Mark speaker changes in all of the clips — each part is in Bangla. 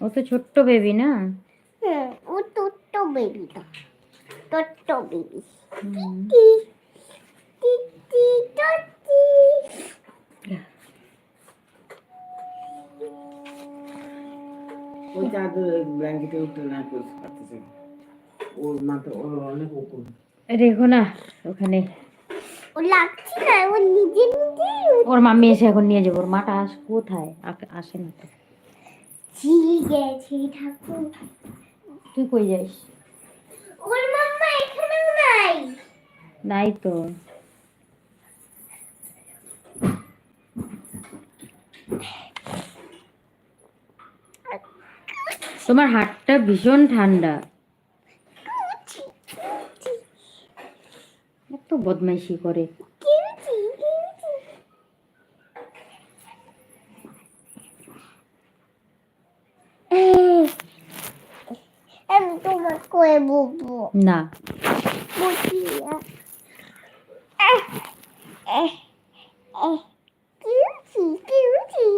Speaker 1: ও তো ছোট্ট বেবি না?
Speaker 2: হ্যাঁ ও ছোট্ট বেবি তো ছোট্ট বেবি
Speaker 3: ওই চাদর ব্ল্যাঙ্কেটে না করতে ওর মাথা ওর অনেক উকুন।
Speaker 1: রেখো না ওখানে।
Speaker 2: ও লাগছে না ও নিজে নিজে
Speaker 1: ওর মাম্মি এসে এখন নিয়ে যাব। ওর মাটা আস কোথায়? আসে না তো।
Speaker 2: গেছে ঠাকুর
Speaker 1: তুই কই যাইস
Speaker 2: ওর মাম্মা এখানেও নাই।
Speaker 1: নাই তো। তোমার হাতটা ভীষণ ঠান্ডা। এত বদমাইশি করে
Speaker 2: কিউটি কিউটি আমি তোমার কয়ে বলব
Speaker 1: না।
Speaker 2: বলছি cutie cutie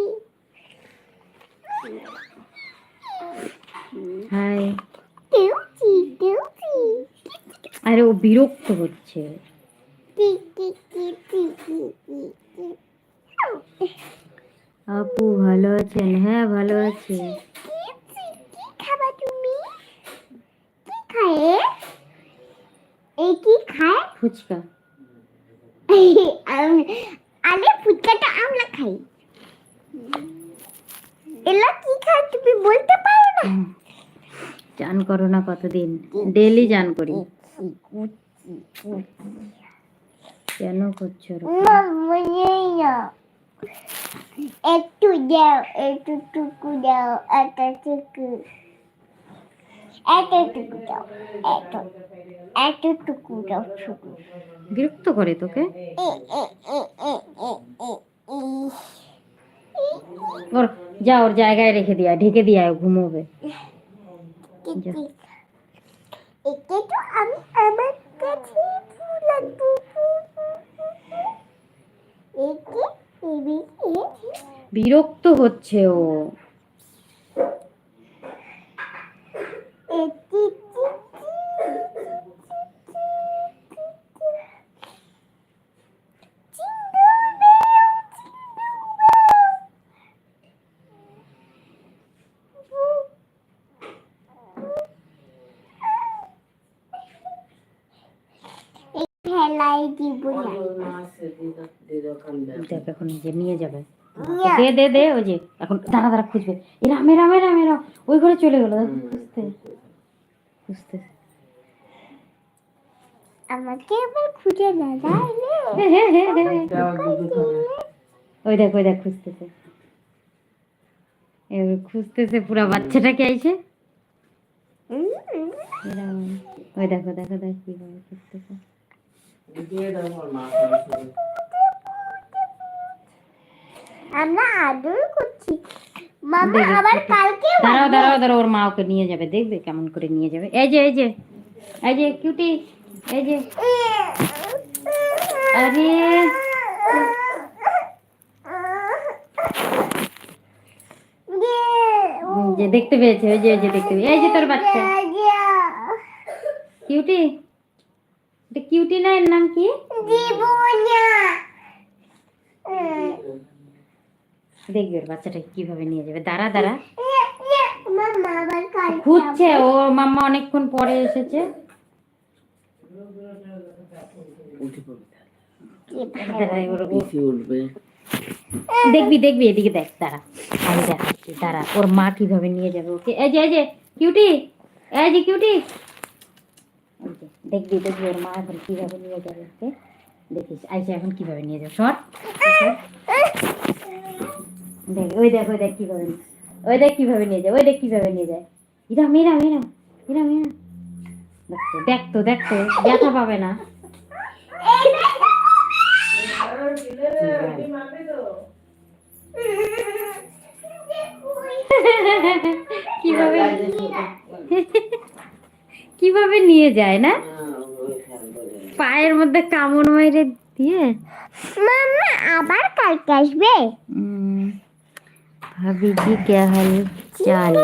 Speaker 1: hi
Speaker 2: cutie cutie
Speaker 1: আরে ও বিরক্ত হচ্ছে। আপু ভালো আছেন? হ্যাঁ ভালো আছি
Speaker 2: কি খাবা তুমি কি খায় এই কি খায়
Speaker 1: ফুচকা।
Speaker 2: আরে ফুচকাটা আমরা খাই? এলা কি খায় তুমি বলতে পারো না।
Speaker 1: চান করো না কতদিন। ডেলি চান করি। কেন করছ
Speaker 2: একটু দাও একটু টুকু দাও একটা টুকু। একটা টুকু দাও একটা। একটা টুকু
Speaker 1: বিরক্ত করে তোকে? ওর যা ওর জায়গায় রেখে দিয়া ঢেকে দিয়া ঘুমোবে।
Speaker 2: আমি আমার কাছে
Speaker 1: বিরক্ত হচ্ছে ও
Speaker 2: এটি খেলাই দিব না
Speaker 1: দেখ এখন যে নিয়ে যাবে। দে দে দে ওই যে এখন দাঁড়া দাঁড়া খুঁজবে। এরা মেরা মেরা মেরা ওই ঘরে চলে গেল। খুঁজতে। খুঁজতে।
Speaker 2: আমাকে আবার খুঁজে না
Speaker 1: ওই দেখ ওই দেখ খুঁজতেছে। খুঁজতেছে পুরা বাচ্চাটাকে আইছে। ওই দেখো দেখো দেখ কীভাবে খুঁজতেছে।
Speaker 2: আমরা আদর করছি মামা
Speaker 1: দেখি,
Speaker 2: আবার
Speaker 1: দেখি।
Speaker 2: কালকে
Speaker 1: দাঁড়াও দাঁড়াও দাঁড়াও ওর মা ওকে নিয়ে যাবে দেখবে কেমন করে নিয়ে যাবে এই যে এই যে এই যে কিউটি এই যে আরে হুম, যে দেখতে পেয়েছে ওই যে ওই যে দেখতে পেয়েছে এই যে তোর বাচ্চা কিউটি এটা কিউটি না এর নাম কি? দেখবি ওর বাচ্চাটা কীভাবে নিয়ে যাবে। দাঁড়া দাঁড়া। খুঁজছে ও মাম্মা অনেকক্ষণ পরে এসেছে। দেখবি দেখবি এদিকে দেখ দাঁড়া। আমি দেখাচ্ছি দাঁড়া। ওর মা কীভাবে নিয়ে যাবে ওকে। এই যে এই যে কিউটি এই যে কিউটি দেখবি দেখবি ওর মা এখন কীভাবে নিয়ে যাবে ওকে দেখিস, আইসা এখন কীভাবে নিয়ে যাবে সর দেখ, ওই দেখ ওই দেখ কীভাবে ওই দেখ কীভাবে নিয়ে যায় ওই দেখ কীভাবে নিয়ে যায় ইরাম ইরাম ইরাম ইরাম দেখ দেখ তো দেখ তো, ব্যথা পাবে না। কীভাবে কীভাবে নিয়ে যায় না? পায়ের মধ্যে কামড় মেরে দিয়ে?
Speaker 2: মাম্মা আবার কালকে আসবে।
Speaker 1: ভাবি কি কে হল? চাল।